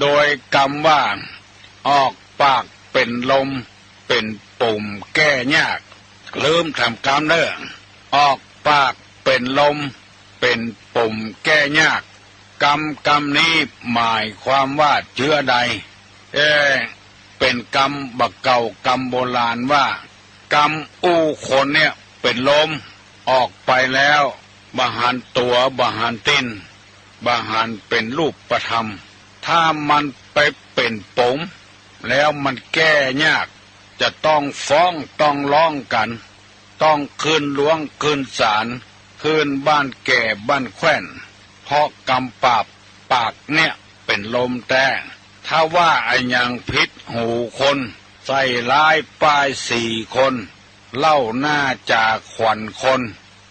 โดยกรรมว่าออกปากเป็นลม เป็นปุ่มแก้ยาก ลืมทำกรรมเด้อออกปากเป็นลม เป็นปุ่มแก้ยาก กรรมกรรมนี้หมายความว่าเชื้อใดเออเป็นกรรมบักเก่ากรรมโบราณว่า กรรมอู้คนเนี่ยเป็นลม ออกไปแล้วบาหันตัวบาหันตินบาหันเป็นรูปประธรรม ถ้ามันไปเป็นปมแล้วมันแก้ยาก จะต้องฟ้องต้องร้องกัน ต้องคืนหลวงคืนศาลคืนบ้านแก่บ้านแคว้น เพราะกำปราบปากเนี่ยเป็นลมแต่ถ้าว่าไอ้ยังพิษหูคน ใส่ร้ายป้ายสี่คน เล่าหน้าจากขวัญคน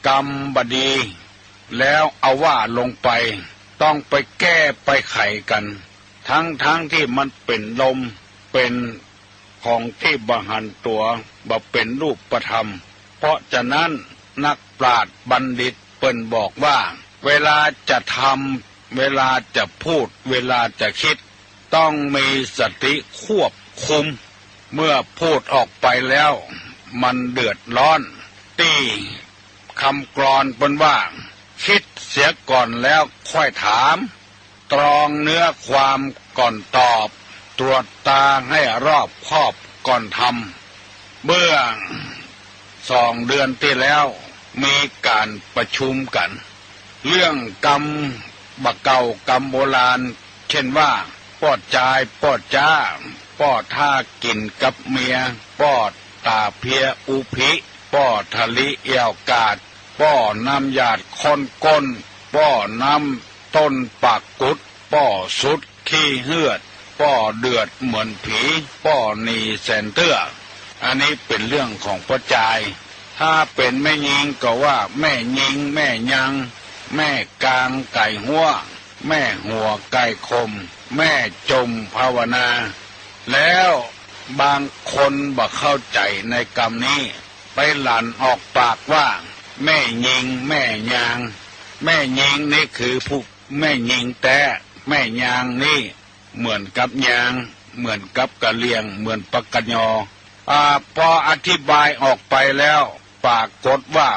กรรมบดี แล้วเอาว่าลงไป ต้องไปแก้ไปไขกัน ทั้งทั้งที่มันเป็นลมเป็นของที่บหันตัวบ่เป็นรูปประธรรม เพราะฉะนั้นนักปราชญ์บัณฑิตเปิ่นบอกว่า เวลาจะทำเวลาจะพูด เวลาจะคิด ต้องมีสติควบคุม เมื่อพูดออกไปแล้ว มันเดือดร้อนตีคำกรอนเป็นว่า คิดเสียก่อนแล้วค่อยถาม ตรองเนื้อความก่อนตอบ ตรวจตาให้รอบคอบก่อนทำเมื่อง สองเดือนที่แล้วมีการประชุมกัน เรื่องกรรมบักเก่ากรรมโบราณ เช่นว่าปอดจายปอดจ้าปอดท่ากินกับเมียปอดตาเพียอุพิปอดทะลิเอวกาดป้อน้ำหยาดคนก้นป้อน้ำต้นปากกุดป้อสุดขี้เหือดป้อเดือดเหมือนผีป้อนีแสนเตื้อ อันนี้เป็นเรื่องของพระจาย ถ้าเป็นแม่ยิงก็ว่า แม่ยิง แม่ยัง แม่กลางไก่หัว แม่หัวไก่คม แม่จมภาวนา แล้วบางคนบอกเข้าใจในกรรมนี้ ไปหลั่นออกปากว่า แม่ยิง แม่ยาง แม่ยิงนี่คือผู้แม่ยิงแต่แม่ยางนี่ เหมือนกับยาง เหมือนกับกะเลียง เหมือนปากกะยอ อพออธิบายออกไปแล้วปรากฏว่า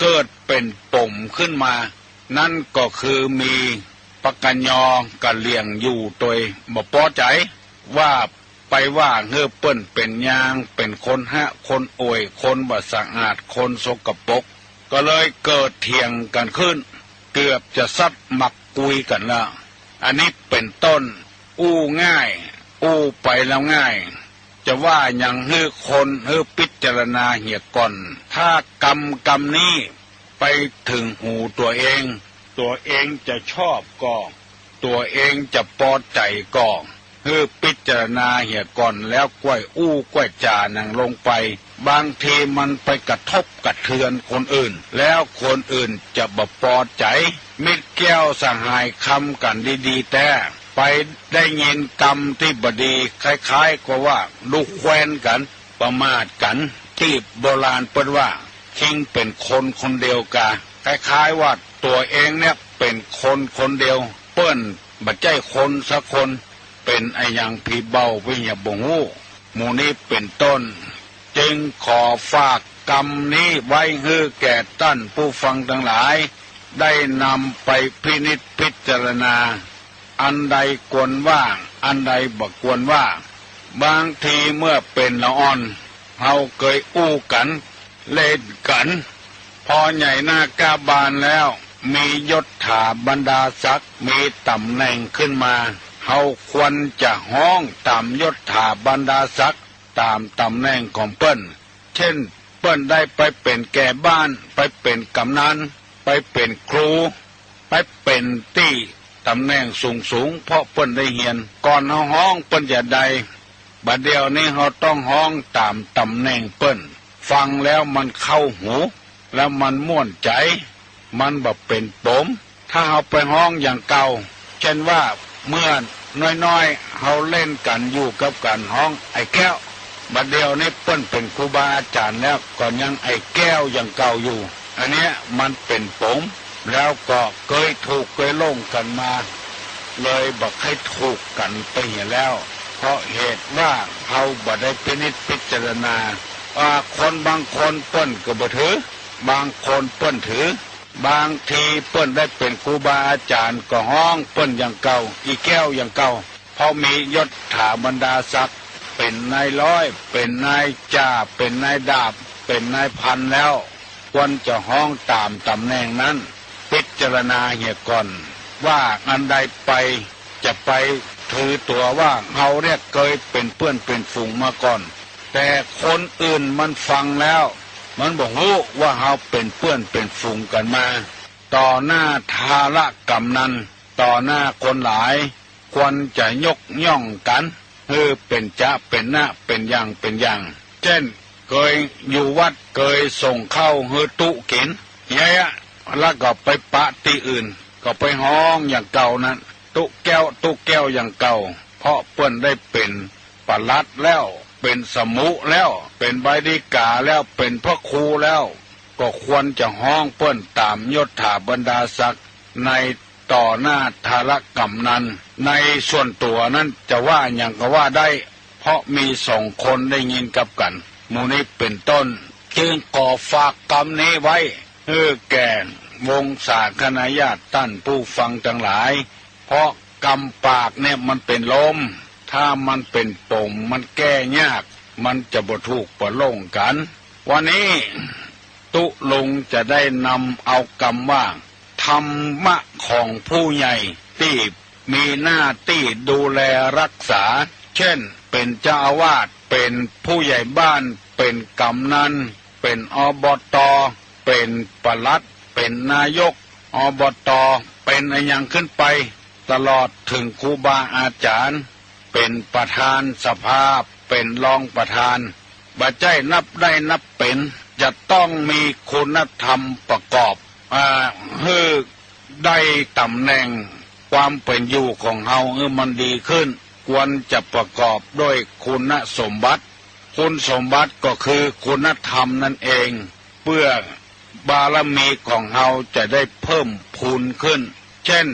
เกิดเป็นปุ่มขึ้นมา นั่นก็คือมีปกกะยอกะเลียงอยู่โดยบ่พอใจว่าไปว่าเงือเปิ้นเป็นยางเป็นคนฮะคนโอยคนบ่สะอาดคนสกปรกก็เลยเกิดเถียงกันขึ้น เกือบจะซัดหมักกุยกันละอันนี้เป็นต้น อู้ง่าย อู้ไปแล้วง่าย จะว่าอย่างฮือคนฮือพิจารณาเหียก่อน ถ้ากรรมกรรมนี้ไปถึงหูตัวเอง ตัวเองจะชอบก็ตัวเองจะพอใจก็ฮือพิจารณาเหียก่อนแล้วกล้วยอู้กล้วยจานังลงไป บางทีมันไปกระทบกระเทือนคนอื่น แล้วคนอื่นจะบ่พอใจ มิตรแก้วสหายคำกันดีๆแต่ ไปได้ยินกรรมที่บดีคล้ายๆกับว่าลูกแควนกันประมาทกัน ที่โบราณเปิ้นว่าคิงเป็นคนคนเดียวกะคล้ายๆว่าตัวเองเนี่ยเป็นคนคนเดียว เปิ้นบัดใจคนสักคนเป็นไอยังผีเบาวิญญาบงูหมูนี้เป็นต้น จึงขอฝากกรรมนี้ไว้ให้แก่ท่านผู้ฟังทั้งหลาย ได้นำไปพินิจพิจารณา อันใดควรว่าอันใดบ่ควรว่าบางทีเมื่อเป็นละอ่อนเฮาเคยอู้กัน เล่นกัน พอใหญ่หน้ากาบานแล้ว มียศถาบรรดาศักดิ์มีตำแหน่งขึ้นมาเฮาควรจะห้องตามยศถาบรรดาศักดิ์ตามตำแหน่งของเปิ้น เช่น เปิ้นได้ไปเป็นแก่บ้าน ไปเป็นกำนันไปเป็นครู ไปเป็นตี้ ตำแหน่งสูงสูงเพราะเปิ้นได้เหียน ก่อนเฮาห้องเปิ้นจะได้บัดเดียวนี้เฮาต้องห้องตามตำแหน่งเปิ้นฟังแล้วมันเข้าหู แล้วมันม่วนใจ มันแบบเป็นปม ถ้าเอาไปห้องอย่างเก่า เช่นว่าเมื่อน้อยๆเขาเล่นกันอยู่กับกันห้องไอ้แก้วบัดเดียวนี้เปิ้นเป็นครูบาอาจารย์แล้วก่อนยังไอ้แก้วอย่างเก่าอยู่ อันเนี้ยมันเป็นปม แล้วก็เคยถูกเคยล่งกันมา เลยบอกให้ถูกกันไปเห็นแล้ว เพราะเหตุว่าเขาบ่ได้พินิจพิจารณาว่าคนบางคนเปิ้นก็บ่ถือ บางคนเปิ้นถือ บางทีเปิ้นได้เป็นครูบาอาจารย์ก็ห้องเปิ้นอย่างเก่า อีแก้วอย่างเก่าเพราะมียศถาบรรดาศักดิ์เป็นนายร้อย เป็นนายจ่าเป็นนายดาบ เป็นนายพันแล้วควรจะห้องตามตำแหน่งนั้น จารณาเหียก่อน ว่าอันใดไปจะไปถือตัวว่าเขาเรียกเคยเป็นเพื่อนเป็นฝูงมาก่อน แต่คนอื่นมันฟังแล้ว มันบอกรู้ว่าเขาเป็นเพื่อนเป็นฝูงกันมา ต่อหน้าทาระกำนันต่อหน้าคนหลาย ควรจะยกย่องกันเออเป็นจะเป็นหน้าเป็นอย่างเป็นอย่าง เช่น เคยอยู่วัดเคยส่งเข้าเฮตุกินเยอะ แล้วก็ไปปะที่อื่น ก็ไปห้องอย่างเก่านั้น ตุแก้วตุแก้วอย่างเก่า เพราะเปิ้นได้เป็นปลัดแล้ว เป็นสมุแล้ว เป็นใบดีกาแล้วเป็นพระครูแล้ว ก็ควรจะห้องเปิ้นตามยศถาบรรดาศักดิ์ในต่อหน้าทารกรรมนั้น ในส่วนตัวนั้นจะว่าอย่างก็ว่าได้ เพราะมีสองคนได้ยินกับกัน มูนี้เป็นต้น จึงก่อฝากกรรมนี้ไว้ เพื่อแก่วงศาคณาญาติท่านผู้ฟังทั้งหลาย เพราะกรรมปากเนี่ยมันเป็นลม ถ้ามันเป็นปมมันแก้ยาก มันจะบ่ถูกประลงกัน วันนี้ตุลุงจะได้นำเอากรรมว่าธรรมะของผู้ใหญ่ที่มีหน้าที่ดูแลรักษา เช่นเป็นเจ้าอาวาสเป็นผู้ใหญ่บ้าน เป็นกำนัน เป็นอบต เป็นปลัด เป็นนายก อบตเป็นอะไรอย่างขึ้นไป ตลอดถึงครูบาอาจารย์ เป็นประธานสภาเป็นรองประธานบัจใจนับได้นับเป็น จะต้องมีคุณธรรมประกอบอ่าเพื่อได้ตำแหน่งความเป็นอยู่ของเฮาเออมันดีขึ้น ควรจะประกอบด้วยคุณสมบัติ คุณสมบัติก็คือคุณธรรมนั่นเอง เพื่อ บารมีของเฮาจะได้เพิ่มพูนขึ้น เช่น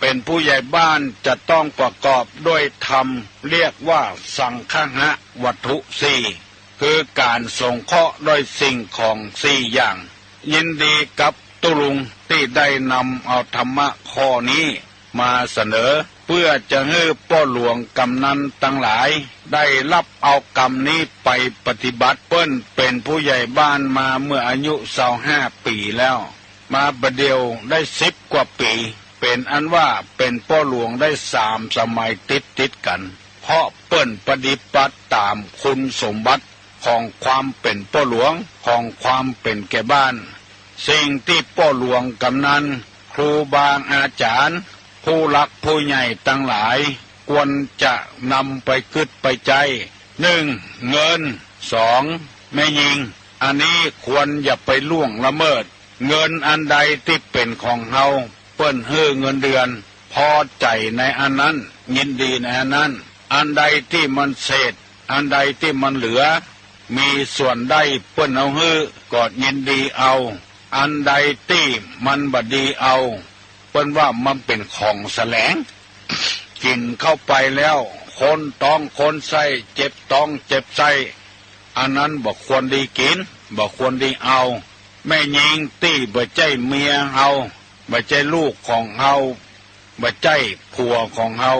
เป็นผู้ใหญ่บ้านจะต้องประกอบด้วยธรรม เรียกว่าสังฆะวัตถุสี่คือการส่งเคราะห์ด้วยสิ่งของสี่อย่าง ยินดีกับตุลุงที่ได้นำเอาธรรมะข้อนี้มาเสนอ เพื่อจะให้ป้อหลวงกำนันตั้งหลาย ได้รับเอากรรมนี้ไปปฏิบัติเปิ้นเป็นผู้ใหญ่บ้านมาเมื่ออายุสาวห้าปีแล้ว มาประเดียวได้สิบกว่าปี เป็นอันว่าเป็นป้อหลวงได้สามสมัยติดติดกัน เพราะเปิ้นปฏิบัติตามคุณสมบัติของความเป็นป้อหลวงของความเป็นแก่บ้าน สิ่งที่ป้อหลวงกำนันครูบาอาจารย์ ผู้หลักผู้ใหญ่ตั้งหลาย ควรจะนำไปคิดไปใจหนึ่งเงินสองแม่ยิง อันนี้ควรอย่าไปล่วงละเมิด เงินอันใดที่เป็นของเฮาเปิ้นเฮือเงินเดือน พอใจในอันนั้นยินดีในอันนั้น อันใดที่มันเศษ อันใดที่มันเหลือ มีส่วนได้เปิ้นเอาฮือกอดยินดีเอา อันใดที่มันบดีเอา เปิ้นว่ามันเป็นของแสลง กินเข้าไปแล้ว คนต้องคนใส่เจ็บต้องเจ็บใส่อันนั้นบอกควรดีกินบอกควรดีเอา แม่ยิงตี้บ่ใจเมียเฮาบ่ใจลูกของเฮาบ่ใจผัวของเฮา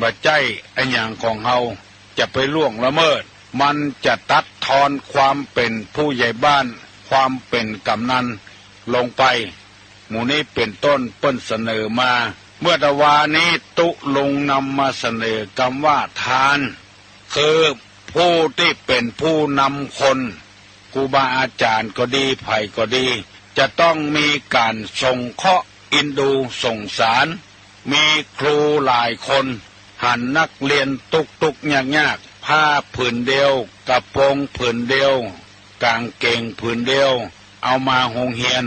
บ่ใจอันอย่างของเฮาจะไปล่วงละเมิด มันจะตัดทอนความเป็นผู้ใหญ่บ้าน ความเป็นกำนันลงไป หมู่นี้เป็นต้นเปิ้นเสนอมา เมื่อตะวานี้ตุลงนำมาเสนอกำว่าทาน คือผู้ที่เป็นผู้นำคนครูบาอาจารย์ก็ดีไผ่ก็ดี จะต้องมีการส่งเคาะอินดูส่งสาร มีครูหลายคน หันนักเรียนตุกตุกยากยากผ้าผืนเดียวกระโปรงผืนเดียว กางเกงผืนเดียว เอามาหงเฮียน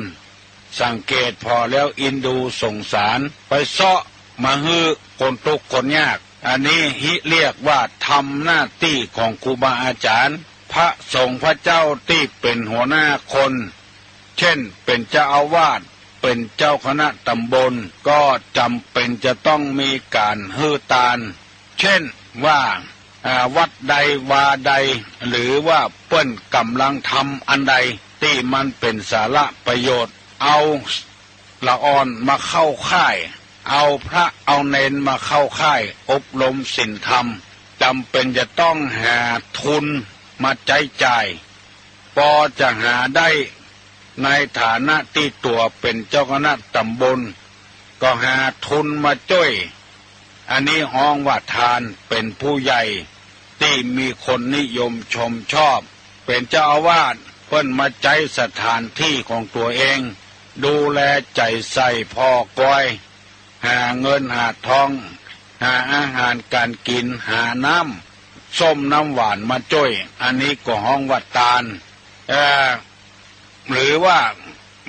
สังเกตพอแล้วอินดูสงสาร ไปเซาะมาฮือคนทุกคนยาก อันนี้ฮิเรียกว่าทำหน้าที่ของครูบาอาจารย์ พระสงฆ์พระเจ้าที่เป็นหัวหน้าคน เช่นเป็นเจ้าอาวาสเป็นเจ้าคณะตำบลก็จำเป็นจะต้องมีการฮือตาลเช่นว่าอ่าวัดใดวาใด หรือว่าเปิ้นกำลังทำอันใดที่มันเป็นสาระประโยชน์ เอาละอ่อนมาเข้าค่าย เอาพระเอาเนนมาเข้าค่าย อบรมศีลธรรมจำเป็นจะต้องหาทุนมาใจจ่ายพอจะหาได้ในฐานะที่ตัวเป็นเจ้าคณะตำบล ก็หาทุนมาช่วยอันนี้ห้องว่าทานเป็นผู้ใหญ่ที่มีคนนิยมชมชอบ เป็นเจ้าอาวาสเพิ่นมาใจสถานที่ของตัวเอง ดูแลใจใส่พอก้อย หาเงินหาทอง หาอาหารการกินหาน้ำส้มน้ำหวานมาจ้อย อันนี้ก็ห้องวัดตาลหรือว่า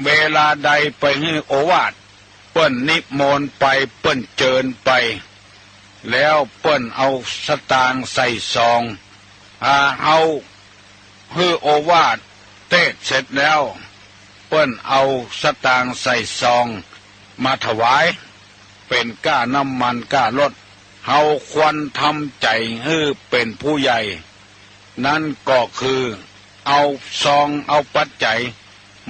เวลาใดไปให้โอวาทเปิ้นนิมนต์ไปเปิ้นเจิญไป แล้วเปิ้นเอาสตางใส่ซองอาเอาฮือโอวาทเทศเสร็จแล้ว ปิ้นเอาสตางค์ใส่ซอง มาถวาย เป็นก้าน้ำมันก้ารถเฮาควรทำใจฮือเป็นผู้ใหญ่ นั่นก็คือเอาซองเอาปัจจัย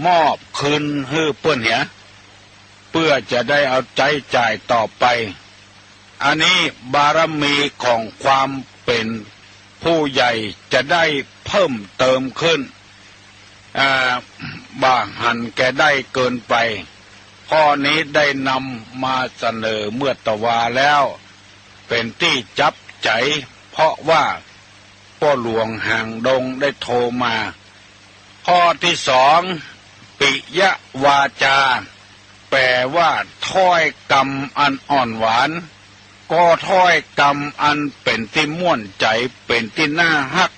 มอบคืนฮือเปิ้นเหียเพื่อจะได้เอาใจจ่ายต่อไป อันนี้บารมีของความเป็นผู้ใหญ่จะได้เพิ่มเติมขึ้นอ่า บาหันแกได้เกินไป ข้อนี้ได้นำมาเสนอเมื่อตะวาแล้ว เป็นที่จับใจ เพราะว่าพ่อหลวงห่างดงได้โทรมา ข้อที่สอง ปิยะวาจา แปลว่าถ้อยกรรมอันอ่อนหวาน ก็ถ้อยกรรมอันเป็นที่ม่วนใจเป็นที่น่าฮัก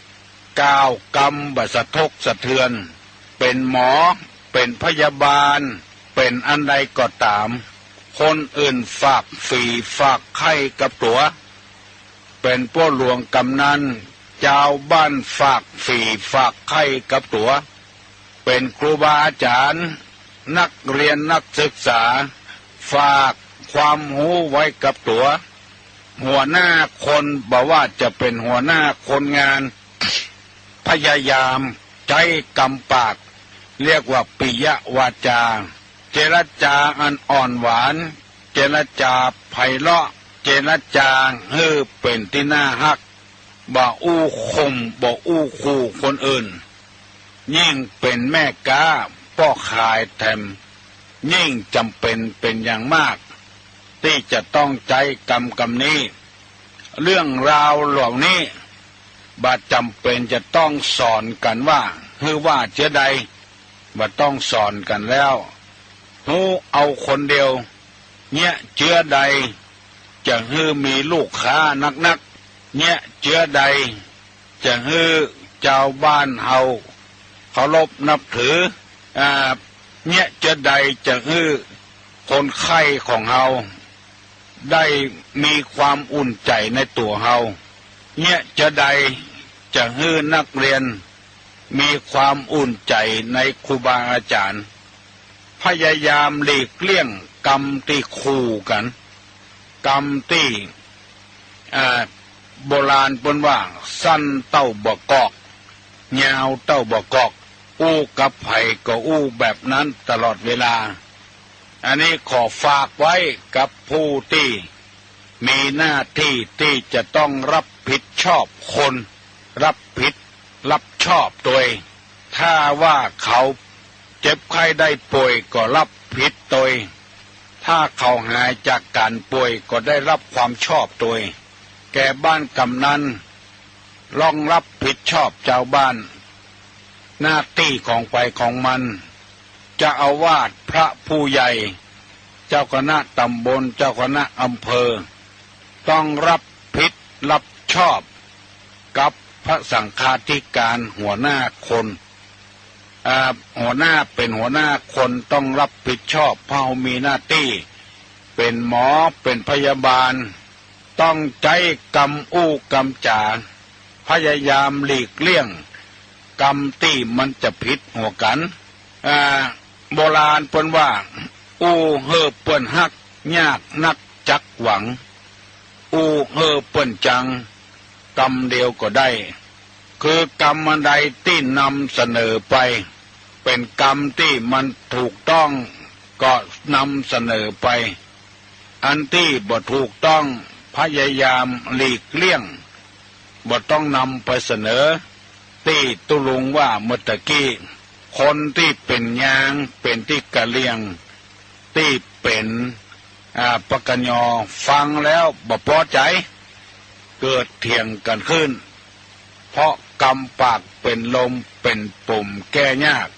กาวกรรมบสทกสะเทือน เป็นหมอ เป็นพยาบาล เป็นอันใดก็ตาม คนอื่นฝากฝีฝากไข่กับตัว เป็นพวกหลวงกำนันเจ้าบ้านฝากฝีฝากไข่กับตัว เป็นครูบาอาจารย์ นักเรียนนักศึกษา ฝากความหูไว้กับตัว หัวหน้าคนบอกว่าจะเป็นหัวหน้าคนงาน พยายามใจกำปาก เรียกว่าปิยวาจา เจรจาอันอ่อนหวาน เจรจาไพเราะ เจรจาเฮือเป็นที่น่าฮักบ่อู้คมบ่อู้คู่คนอื่น ยิ่งเป็นแม่กาป้อขายแถมยิ่งจำเป็นเป็นอย่างมาก ที่จะต้องใจกรรมกรรมนี้ เรื่องราวเหล่านี้บาจำเป็นจะต้องสอนกันว่าคือว่าเชื้อใด บาต้องสอนกันแล้วหูเอาคนเดียว เนี่ยเชื้อใดจะฮือมีลูกค้านักนักเนี่ยเชื้อใดจะฮือเจ้าบ้านเฮาเคารพนับถืออ่าเนี่ยเชื้อใดจะฮือคนไข้ของเฮาได้มีความอุ่นใจในตัวเฮาเนี่ยจะใดจะฮือนักเรียน มีความอุ่นใจในครูบาอาจารย์ พยายามหลีกเลี่ยงกรรมที่คู่กัน กรรมที่โบราณปนว่า สั้นเต้าบกอกยาวเต้าบกอก อู้กับไผ่ก็อู้แบบนั้นตลอดเวลา อันนี้ขอฝากไว้กับผู้ที่มีหน้าที่ที่จะต้องรับผิดชอบคน รับผิด รับชอบตัวเองถ้าว่าเขาเจ็บไข้ได้ป่วยก็รับผิดตัวเองถ้าเขาหายจากการป่วยก็ได้รับความชอบตัวเองแก่บ้านกำนันลองรับผิดชอบเจ้าบ้าน หน้าที่ของไปของมัน จะเอาวาดพระผู้ใหญ่ เจ้าคณะตำบลเจ้าคณะอำเภอ ต้องรับผิดรับชอบ กับ พระสังฆาธิการหัวหน้าคนหัวหน้าเป็นหัวหน้าคนต้องรับผิดชอบเพราะมีหน้าที่ เป็นหมอเป็นพยาบาล ต้องใจกำอู้กำจาพยายามหลีกเลี่ยง กรรมที่มันจะผิดหัวกันโบราณเปิ้นว่า อู้เฮอเปิ้นฮัก ยากนักจักหวัง อู้เฮอเปิ้นจัง กรรมเดียวก็ได้ คือกรรมอันใดที่นำเสนอไป เป็นกรรมที่มันถูกต้องก็นำเสนอไป อันที่บ่ถูกต้องพยายามหลีกเลี่ยงบ่ต้องนำไปเสนอ ที่ตุลุงว่าเมื่อกี้คนที่เป็นยางเป็นที่กะเลียง ที่เป็นปะกัญญอฟังแล้วบ่พอใจ เกิดเถียงกันขึ้น เพราะกรรมปากเป็นลมเป็นปุ่มแก้ยาก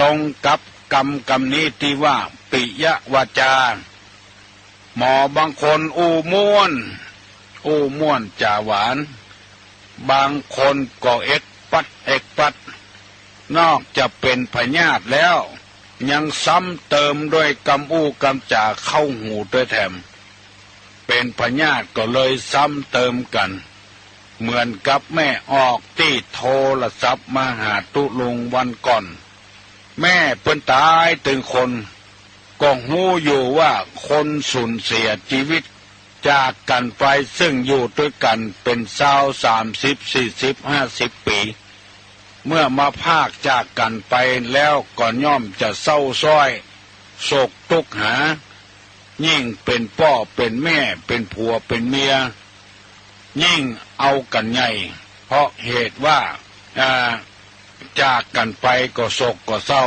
ตรงกับกรรมกรรมนี้ที่ว่าปิยวาจา หมอบางคนอู้ม่วน อู้ม่วนจ่าหวาน บางคนก็เอ็กปัดเอกปัด นอกจะเป็นพญาติแล้ว ยังซ้ำเติมด้วยกำอู้กำจ่าเข้าหูด้วยแถม เป็นพญาติก็เลยซ้ำเติมกัน เหมือนกับแม่ออกที่โทรศัพท์มาหาตุลุงวันก่อน แม่เปิ้นตายถึงคนก็หูอยู่ว่าคนสูญเสียชีวิต จากกันไปซึ่งอยู่ด้วยกันเป็นเศร้าสามสิบสี่สิบห้าสิบปี เมื่อมาภาคจากกันไปแล้วก่อนย่อมจะเศร้าซ้อยโศกทุกหา ยิ่งเป็นพ่อเป็นแม่เป็นผัวเป็นเมีย ยิ่งเอากันใหญ่ เพราะเหตุว่าจากกันไปก็โศกก็เศร้า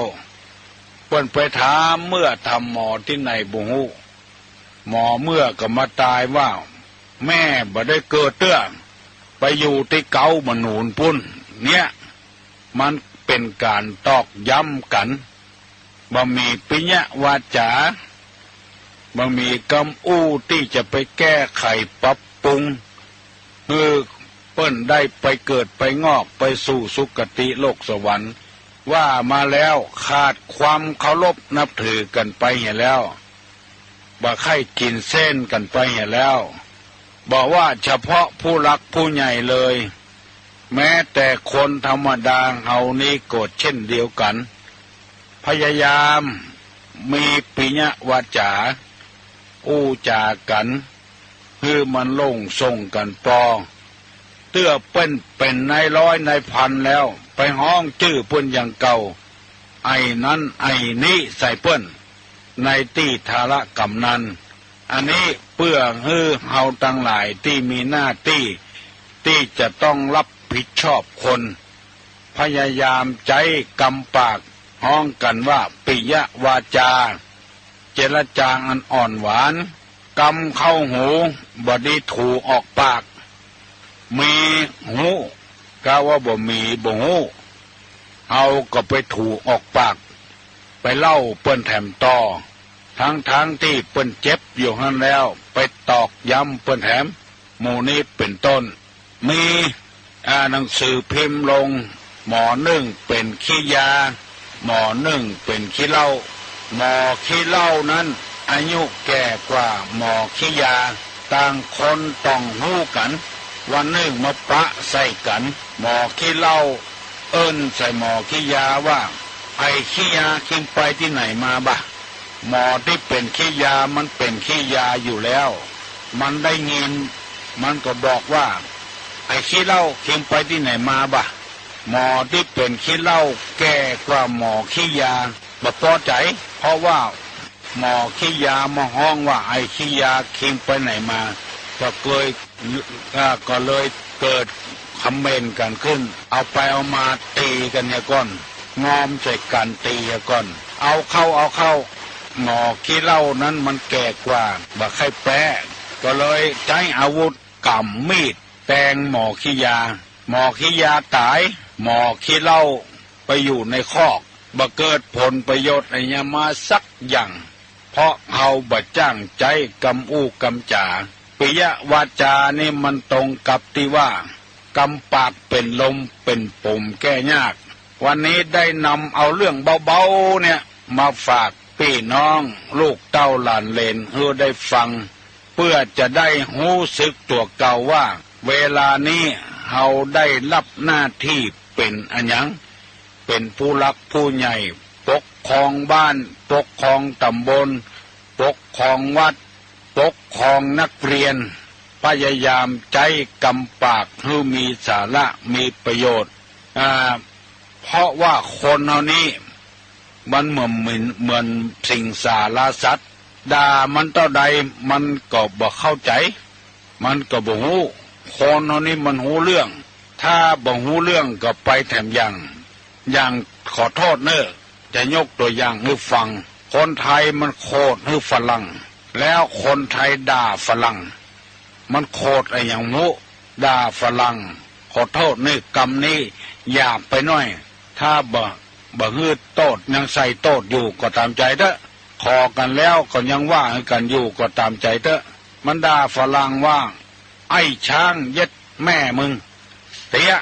เปิ้นไปถามเมื่อทำหมอที่ไหนบุหูหมอเมื่อก็มาตายว่า แม่บ่ได้เกิดเตื้อไปอยู่ที่เกาบนูนพุ่น เนี่ยมันเป็นการตอกย้ำกันบ่มีปิญญวาจา บ่มีกำอู้ที่จะไปแก้ไขปรับปรุงคือเปิ้นได้ไปเกิดไปงอกไปสู่สุคติโลกสวรรค์ ว่ามาแล้วขาดความเคารพนับถือกันไปเห็นแล้วบ่ไข่กินเส้นกันไปเห็นแล้วบอกว่าเฉพาะผู้รักผู้ใหญ่เลย แม้แต่คนธรรมดาเฮานี้โกรธเช่นเดียวกัน พยายามมีปิญญวาจา อู้จากัน คือมันลงส่งกันปอเตื้อเป็นเป็นในร้อยในพันแล้ว ไปห้องจื้อเพิ่นอย่างเก่า ไอ้นั้นไอ้นี้ใส่เปิ้นในที่ทาระกำนัน อันนี้เพื่อฮือเฮาตั้งหลายที่มีหน้าที่ที่จะต้องรับผิดชอบคน พยายามใจกำปากห้องกันว่าปิยวาจา เจรจางอันอ่อนหวานกำเข้าหูบดีถูออกปาก มีหูกาว่าบ่มีบ่หูเอาก็ไปถูออกปาก ไปเล่าเปิ้นแถมต่อ ทั้งทั้งที่เปิ้นเจ็บอยู่หันแล้ว ไปตอกย้ำเปิ้นแถมหมู่นี้เป็นต้น มีอ่าหนังสือพิมพ์ลง หมอหนึ่งเป็นขี้ยา หมอหนึ่งเป็นขี้เหล้า หมอขี้เหล้านั้น อายุแก่กว่าหมอขี้ยา ต่างคนต้องหู้กัน วันหนึ่งมาปะใส่กัน หมอขี้เหล้าเอิ้นใส่หมอขี้ยาว่า ไอ้ขี้ยาคิงไปที่ไหนมาบะหมอที่เป็นขี้ยามันเป็นขี้ยาอยู่แล้ว มันได้เงินมันก็บอกว่า ไอ้ขี้เหล้าคิงไปที่ไหนมาบะหมอที่เป็นขี้เหล้าแก่กว่าหมอขี้ยาบ่พอใจ ราะว่าหมอขี้ยามาห้องว่าไอ้ขี้ยาคิงไปไหนมา ก็เลยก็เลยเกิดคอมเมนต์กันขึ้น เอาไปเอามาตีกันเนี่ยก่อนงอมใส่กันตีก่อน เอาเข้าเอาเข้าหมอขี้เล่านั้นมันแก่กว่าบักไข่แปะก็เลยใช้อาวุธกำมีดแทงหมอขี้ยา หมอขี้ยาตาย หมอขี้เล่าไปอยู่ในคอก บัเกิดผลประโยชน์อะไรมาสักอย่าง เพราะเขาบัจ้างใจกำอู้กำจ่าปิยวาจานี่มันตรงกับที่ว่ากำปากเป็นลมเป็นปุ่มแก้ยาก วันนี้ได้นำเอาเรื่องเบาๆเนี่ยมาฝากพี่น้องลูกเต้าหลานเลนเพื่อได้ฟัง เพื่อจะได้หู้สึกตัวเก่าว่า เวลานี้เราได้รับหน้าที่เป็นอันยัง เป็นผู้รักผู้ใหญ่ ปกครองบ้าน ปกครองตำบล ปกครองวัด ปกครองนักเรียน พยายามใจกำปากให้มีสาระมีประโยชน์อ่าเพราะว่าคนเหล่านี้มันเหมือนเหมือนเหมือนสิ่งสารสัตว์ด่ามันต่อใดมันก็บ่เข้าใจ มันก็บ่ฮู้คนเหล่านี้มันหูเรื่อง ถ้าบ่หูเรื่องก็ไปแถมย่าง อย่างขอโทษเนอะจะยกตัวอย่างให้ฟัง คนไทยมันโคตรให้ฝรั่ง แล้วคนไทยด่าฝรั่ง มันโคตรไอ้อย่างมุด่าฝรั่ง ขอโทษนี่กรรมนี้หยาบไปหน่อย ถ้าบ่บ่ฮืดโตดยังใส่โตดอยู่ก็ตามใจเถอะขอกันแล้วก็ยังว่ากันอยู่ก็ตามใจเถอะมันด่าฝรั่งว่า ไอ้ช้างเย็ดแม่มึง เตี้ย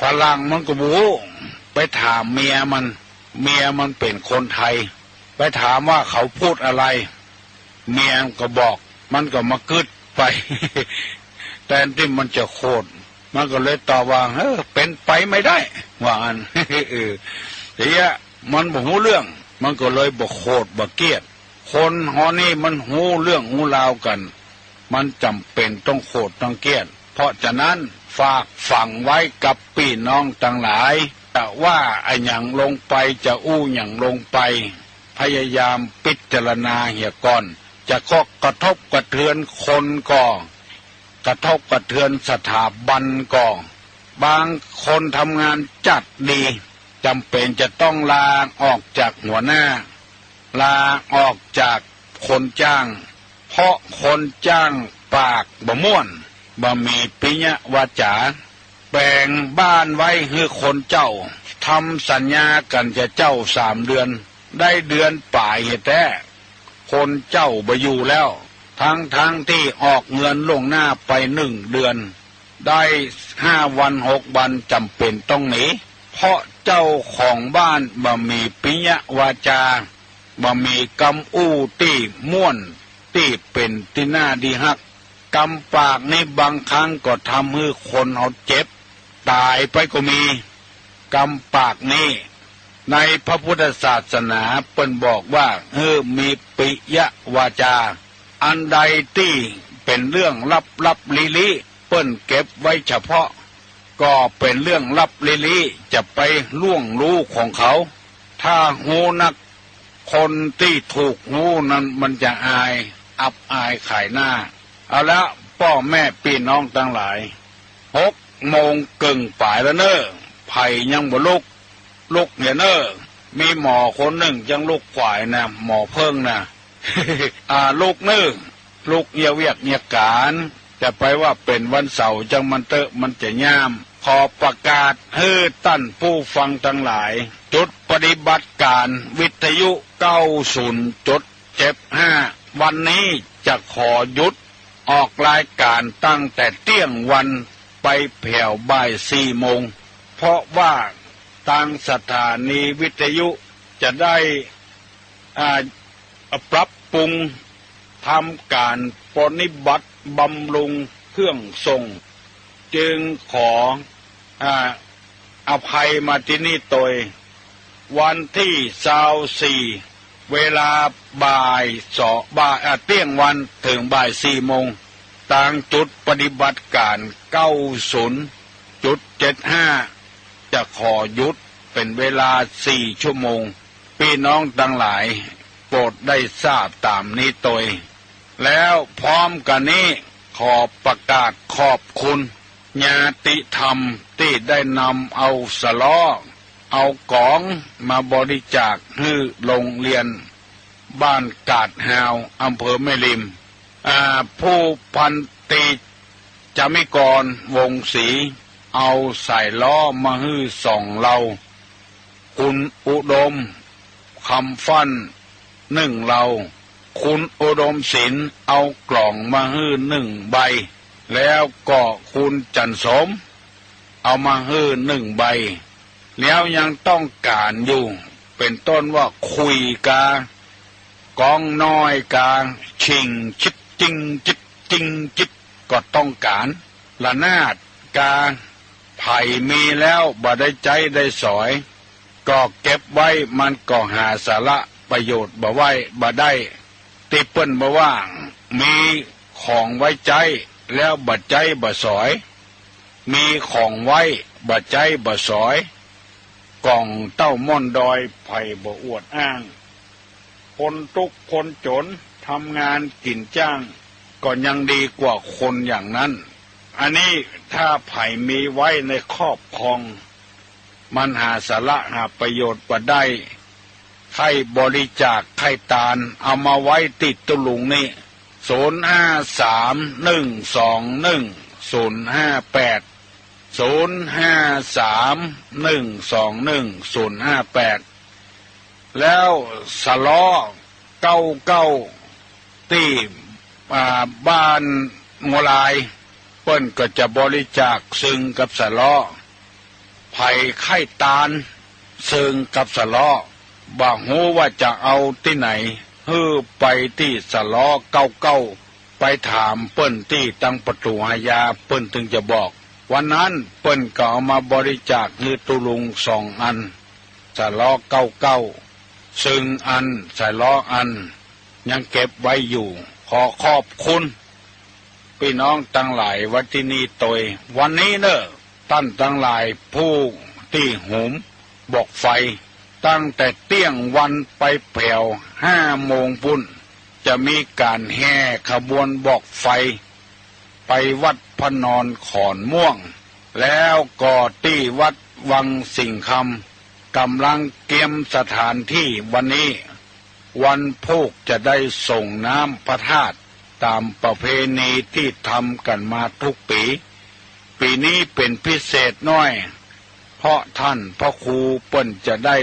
ฝรั่งมันก็บู ไปถามเมียมัน เมียมันเป็นคนไทย ไปถามว่าเขาพูดอะไร เมียก็บอก มันก็มากึดไปแต่ที่มันจะโคตรมันก็เลยตอว่าเออเป็นไปไม่ได้ว่าอันเออเตี้ยมันบอกหูเรื่อง มันก็เลยบอกโคตรบอกเกียดคนหอนี่มันหูเรื่องหูราวกัน มันจำเป็นต้องโคตรต้องเกียดเพราะฉะนั้นฝากฝังไว้กับพี่น้องต่างหลาย แต่ว่าอ้อย่างลงไปจะอู้อย่างลงไป พยายามพิจารณาเหี่ยก่อน จะก็กระทบกระเทือนคนก่อกระทบกระเทือนสถาบันก่อบางคนทำงานจัดดีจำเป็นจะต้องลาออกจากหัวหน้า ลาออกจากคนจ้าง เพราะคนจ้างปากบ่ม่วนบ่มีปิญญวาจา แบ่งบ้านไว้ให้คนเจ้าทำสัญญากันจะเจ้าสามเดือน ได้เดือนป่ายเหตุแท้คนเจ้าบ่อยู่แล้ว ทั้งทั้งที่ออกเงินลงหน้าไปหนึ่งเดือน ได้ห้าวันหกวันจำเป็นต้องหนีเพราะเจ้าของบ้านบ่มีปิญญวาจาบ่มีกำอู้ตีม่วนตีเป็นที่หน้าดีฮักกำปากในบางครั้งก็ทำให้คนเอาเจ็บ ตายไปก็มีกำปากนี่ในพระพุทธศาสนาเปิ้นบอกว่าเออมีปิยวาจา อันใดที่เป็นเรื่องลับลับลิลิเปิ้นเก็บไว้เฉพาะ ก็เป็นเรื่องลับลิลิจะไปล่วงรู้ของเขา ถ้าหูนักคนที่ถูกหูนั้นมันจะอาย อับอายขายหน้า เอาละพ่อแม่พี่น้องทั้งหลายหก โมงกึ่งป่ายแล้วเนอ้อไผ่ยังบ่ลุก ลุกเนี่ยเนอ้อมีหมอคนหนึ่งยังลุกขวายนะหมอเพิ่งนะอ่าลูกเนื้อลูกเยียเวียกเยียการจะไปว่าเป็นวันเสาร์จังมันเตอะมันจะย่าม ขอประกาศให้ตั้นผู้ฟังทั้งหลาย จุดปฏิบัติการวิทยุเก้าศูนย์จุดเจ็บห้าวันนี้จะขอหยุดออกรายการตั้งแต่เที่ยงวัน ไปแผ่วบ่ายสี่โมง เพราะว่าทางสถานีวิทยุจะได้อปรับปรุงทำการปฏิบัติบำรุงเครื่องส่งจึงขอออภัยมาที่นี่โดยวันที่สาวสี่เวลาบ่ายสองบ่ายเที่ยงวันถึงบ่ายสี่โมง ต่างจุดปฏิบัติการเก้าศูนย์จุดเจ็ดห้าจะขอยุดเป็นเวลาสี่ชั่วโมง พี่น้องทั้งหลายโปรดได้ทราบตามนี้โดยแล้วพร้อมกันนี้ขอประกาศขอบคุณญาติธรรมที่ได้นำเอาสล้อเอากองมาบริจาคให้โรงเรียน บ้านกาดฮาวอำเภอแม่ริม ผู้พันตีจามิกรวงศรีเอาใส่ล้อมาฮื้อส่องเรา คุณอุดมคำฟันหนึ่งเรา คุณอุดมศิลเอากล่องมาฮื้อหนึ่งใบ แล้วก็คุณจันสม เอามาฮื้อหนึ่งใบ แล้วยังต้องการอยู่ เป็นต้นว่าคุยกากองน้อยกาชิงจิต จริงจิตจริงจิตก็ต้องการละนาดกาไผ่มีแล้วบ่ได้ใจได้สอย ก็เก็บไว้มันก็หาสาระประโยชน์บ่ไว้บ่ได้ติเปิ้นบ่ว่าง มีของไว้ใจแล้วบ่ใจบ่สอย มีของไว้บ่ใจบ่สอยกล่องเต้าม่อนดอยไผ่บ่อวดอ้าง คนทุกคนจน ทำงานกินจ้างก็ยังดีกว่าคนอย่างนั้น อันนี้ถ้าไผ่มีไว้ในครอบครอง มันหาสาระหาประโยชน์บ่ได้ใครบริจาคใครตานเอามาไว้ติดตุลุงนี่ศูนย์ห้าสามหนึ่งสองหนึ่งศูนย์ห้าแปดศูนย์ห้าสามหนึ่งสองหนึ่งศูนย์ห้าแปดแล้วสล้อเก้าเก้า ที่บ้านโมลาย เปิ้นก็จะบริจาคซึ่งกับสล้อไผ่ไข่ตาลซึ่งกับสล้อบ่ฮู้ว่าจะเอาที่ไหนฮือไปที่สล้อเก้าเก้าไปถามเปิ้นที่ตั้งประตูหายาเปิ้นถึงจะบอก วันนั้นเปิ้นก็เอามาบริจาคฮือตุลุงสองอันสล้อเก้าเก้าซึ่งอันสล้ออัน ยังเก็บไว้อยู่ ขอขอบคุณพี่น้องตั้งหลายวัดที่นี่ตยวันนี้เนอะตั้นตั้งหลายผู้ที่หุมบอกไฟ ตั้งแต่เตี้ยงวันไปแผ่วห้าโมงพุ่น จะมีการแห่ขบวนบอกไฟ ไปวัดพนอนขอนม่วง แล้วก่อที่วัดวังสิงคำกำลังเตรียมสถานที่วันนี้ วันพูกจะได้ส่งน้ำพระธาตุตามประเพณีที่ทำกันมาทุกปี ปีนี้เป็นพิเศษน้อย เพราะท่านพระครูเปิ้นจะได้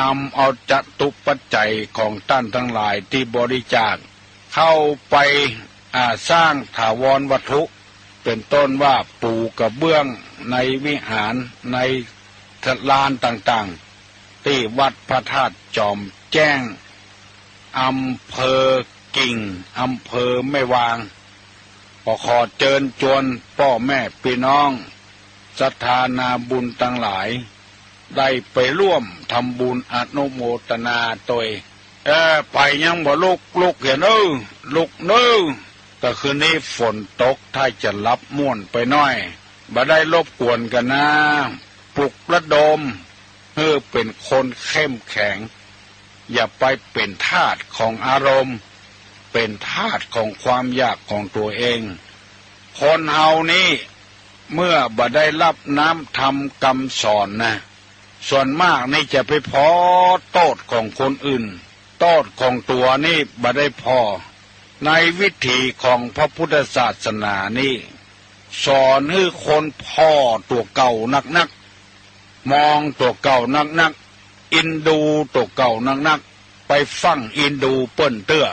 นำเอาจตุปัจจัยของท่านทั้งหลายที่บริจาค เข้าไปสร้างถาวรวัตถุ เป็นต้นว่าปูกระเบื้องในวิหารในลานต่างๆ ที่วัดพระธาตุจอมแจ้ง อำเภอกิ่ง อำเภอไม่วางขอขอเจิญจวนพ่อแม่พี่น้องศรัทธานาบุญตั้งหลาย ได้ไปร่วมทำบุญอนุโมทนาตวยเออไปยังบ่ลุกลุกเห็นเออลุกเนื้อแต่คืนนี้ฝนตกถ้าจะรับม่วนไปน้อยบ่ได้รบกวนกันนะ ปลุกระดมเพื่อเป็นคนเข้มแข็ง อย่าไปเป็นทาสของอารมณ์ เป็นทาสของความอยากของตัวเอง คนเฮานี้เมื่อบ่ได้รับน้ำทำกรรมสอนนะ ส่วนมากนี่จะไปพอโตดของคนอื่น โตดของตัวนี่บ่ได้พอ ในวิถีของพระพุทธศาสนานี่สอนให้คนพ่อตัวเก่านักนักมองตัวเก่านักนัก อินดูตัวเก่านักนักไปฟังอินดูเปิ้นเตื้อ